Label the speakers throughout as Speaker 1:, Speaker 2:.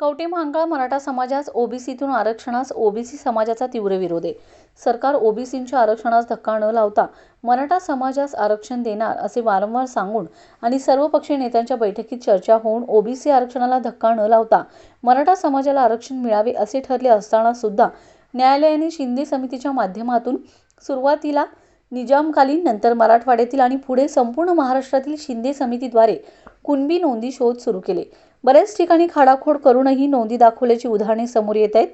Speaker 1: कवटे महांकाळ मराठा समाजास ओबीसीतून आरक्षणास ओबीसी समाजाचा तीव्र विरोध आहे. सरकार ओबीसींच्या आरक्षणास धक्का न लावता मराठा समाजास आरक्षण देणार असे वारंवार सांगून आणि सर्वपक्षीय नेत्यांच्या बैठकीत चर्चा होऊन ओबीसी आरक्षणाला धक्का न लावता मराठा समाजाला आरक्षण मिळावे असे ठरले असताना सुद्धा न्यायालयाने शिंदे समितीच्या माध्यमातून सुरुवातीला निजामकालीन नंतर मराठवाड्यातील आणि पुढे संपूर्ण महाराष्ट्रातील शिंदे समितीद्वारे कुणबी नोंदी शोध सुरू केले. बऱ्याच ठिकाणी खाडाखोड करूनही नोंदी दाखवल्याची उदाहरणे समोर येत आहेत.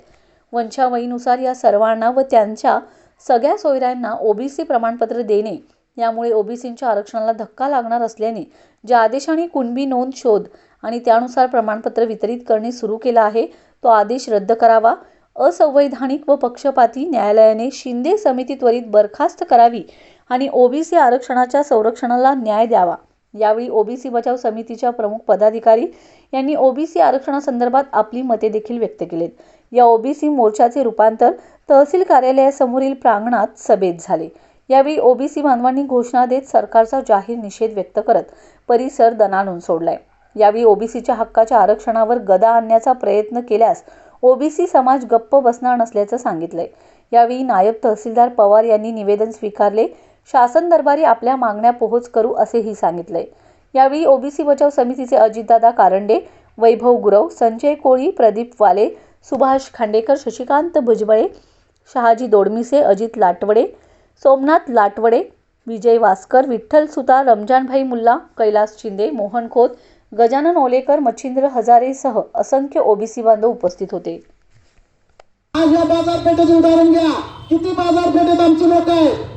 Speaker 1: वंशावळीनुसार या सर्वांना व त्यांच्या सगळ्या सोयऱ्यांना ओबीसी प्रमाणपत्र देणे यामुळे ओबीसींच्या आरक्षणाला धक्का लागणार असल्याने ज्या आदेशाने कुणबी नोंद शोध आणि त्यानुसार प्रमाणपत्र वितरित करणे सुरू केलं आहे तो आदेश रद्द करावा. असंवैधानिक व पक्षपाती न्यायालयाने शिंदे समिती त्वरित बरखास्त करावी आणि ओबीसी आरक्षणाच्या संरक्षणाला न्याय द्यावा. यावेळी ओबीसी बचाव समितीच्या प्रमुख पदाधिकारी यांनी ओबीसी आरक्षणासंदर्भात आपली मते देखील व्यक्त केलीत. या ओबीसी मोर्चाचे रूपांतर तहसील कार्यालयासमोरील प्रांगणात सभेत झाले. यावेळी ओबीसी बांधवांनी घोषणा देत सरकारचा जाहीर निषेध व्यक्त करत परिसर दणाणून सोडलाय. यावेळी ओबीसीच्या हक्काच्या आरक्षणावर गदा आणण्याचा प्रयत्न केल्यास ओबीसी समाज गप्प बसणार नसल्याचं सांगितलंय. यावेळी नायब तहसीलदार पवार यांनी निवेदन स्वीकारले. शासन दरबारी आपल्या मागण्या पोहोच करू असेही सांगितलंय. यावेळी ओबीसी बचाव समितीचे अजितदादा कारंडे वैभव गुरव संजय कोळी प्रदीप वाले सुभाष खांडेकर शशिकांत भुजबळे शहाजी दोडमिसे अजित लाटवडे सोमनाथ लाटवडे विजय वासकर विठ्ठल सुतार रमजानभाई मुल्ला कैलास शिंदे मोहन खोत गजानन ओलेकर मच्छिंद्र हजारेसह असंख्य ओबीसी बांधव उपस्थित होते.
Speaker 2: आज या बाजारपेठेचे उदाहरण घ्या. किती बाजारपेठेत आमची लोक आहेत?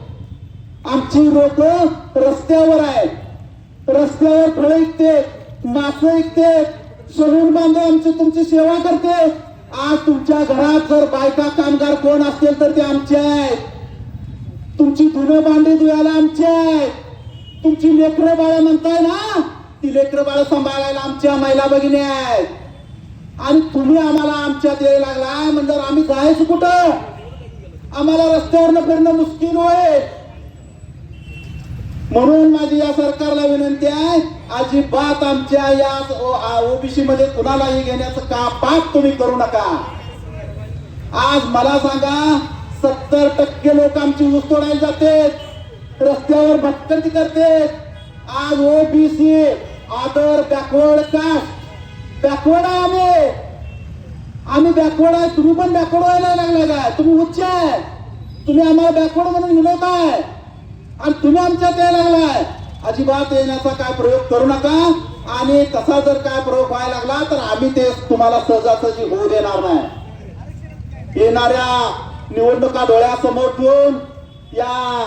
Speaker 2: आमची लोक रस्त्यावर आहेत. रस्त्यावर फळ ऐकते मासे ऐकते सलून बांधव आमची तुमची सेवा करते. आज तुमच्या घरात जर बायका कामगार कोण असतील तर ते आमचे आहेत. तुमची धुणं भांडी धुयाला आमची आहेत. तुमची लेकरं बाळ म्हणताय ना ती लेकरं बाळ सांभाळायला आमच्या महिला भगिनी आहेत. आणि तुम्ही आम्हाला आमच्यात यायला लागलाय म्हणजे आम्ही जायचं कुठं? आम्हाला रस्त्यावरनं फिरणं मुश्किल होईल. म्हणून माझी या सरकारला विनंती आहे अजिबात आमच्या या ओबीसी मध्ये कुणालाही घेण्याचं का पाप तुम्ही करू नका. आज मला सांगा सत्तर टक्के लोक आमची ऊस तोडायला जाते रस्त्यावर भटकंती करते आज ओबीसी आदर बॅकवर्ड कास्ट बॅकवर्ड आहे आम्ही. आम्ही बॅकवर्ड आहे तुम्ही पण बॅकवर्ड व्हायला लागला काय तुम्ही उच्च आहे. तुम्ही आम्हाला बॅकवर्ड म्हणून विनवताय आणि तुम्ही आमच्यात यायला लागलाय. अजिबात येण्याचा काय प्रयोग करू नका. आणि तसा जर काय प्रयोग व्हायला लागला तर आम्ही ते तुम्हाला सहजासहजी होऊ देणार नाही. येणाऱ्या निवडणुका डोळ्यासमोर ठेवून या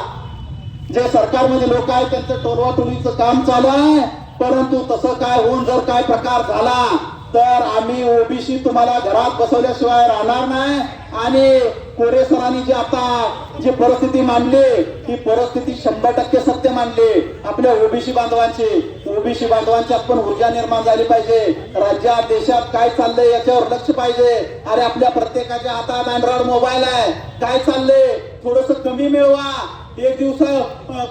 Speaker 2: जे सरकारमध्ये लोक आहेत त्यांचं टोलवाटोलीचं काम चालू आहे. परंतु तसं काय होऊन जर काय प्रकार झाला तर आम्ही ओबीसी तुम्हाला घरात बसवल्याशिवाय राहणार नाही. आणि कोरे सरांनी जी आता जी परिस्थिती मांडली ही परिस्थिती शंभर टक्के सत्य मांडली. आपल्या ओबीसी बांधवांची ओबीसी बांधवांची पण ऊर्जा निर्माण झाली पाहिजे. राज्यात देशात काय चाललंय याच्यावर लक्ष पाहिजे. अरे आपल्या प्रत्येकाच्या हातात अँड्रॉइड मोबाईल आहे. काय चाललंय? थोडस कमी मिळवा. एक दिवस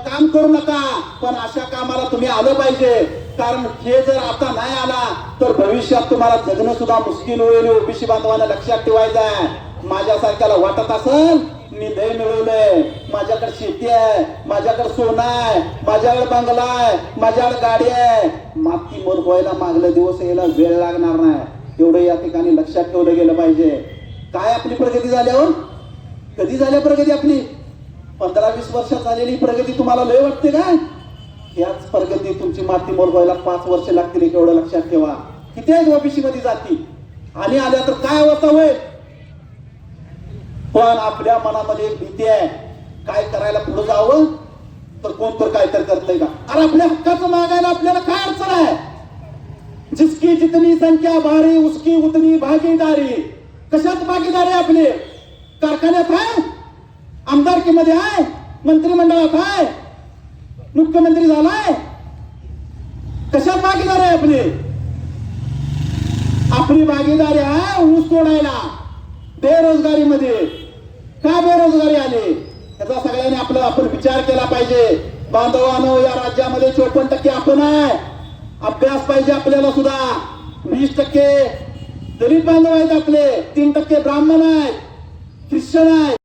Speaker 2: काम करू नका पण अशा कामाला तुम्ही आलं पाहिजे. कारण हे जर आता नाही आला तर भविष्यात तुम्हाला जगणं सुद्धा मुश्किल होईल. ओबीसी बांधवांना लक्षात ठेवायचं आहे. माझ्यासारख्याला वाटत असेल मी लय मिळवलंय. माझ्याकडे शेती आहे. माझ्याकडे सोनं आहे. माझ्याकडे बंगला आहे. माझ्याकडे गाडी आहे. माती मोल व्हायला मागले दिवस यायला वेळ लागणार नाही. एवढं या ठिकाणी लक्षात ठेवलं गेलं पाहिजे. काय आपली प्रगती झाल्यावर हो? कधी झाल्या प्रगती आपली? पंधरा वीस वर्षात झालेली प्रगती तुम्हाला लय वाटते काय याच प्रगती तुमची माती मोल व्हायला पाच वर्ष लागतील एक एवढं लक्षात ठेवा. किती आहेत ओबीसी मध्ये जाती? आणि आल्या तर काय अवस्था होईल? पण आपल्या मनामध्ये एक भीती आहे. काय करायला पुढे जावं? तर कोण तर काय तर करतंय का? अरे आपल्या हक्काचं मागायला आपल्याला काय अडचण आहे? जिसकी जितनी संख्या भारी उसकी उतनी भागीदारी. कशात भागीदारी आपली? कारखान्यात आहे आमदारकीमध्ये आहे मंत्रिमंडळात आहे मुख्यमंत्री झालाय. कशात भागीदार आहे आपली? आपली भागीदारी आहे ऊस तोडायला बेरोजगारीमध्ये. का बेरोजगारी आली? याचा सगळ्यांनी आपला आपण विचार केला पाहिजे. बांधवानो या राज्यामध्ये चोपन्न टक्के आपण आहे. अभ्यास पाहिजे आपल्याला सुद्धा. वीस टक्के. दलित बांधव आहेत आपले. तीन टक्के ब्राह्मण आहेत. ख्रिश्चन आहेत.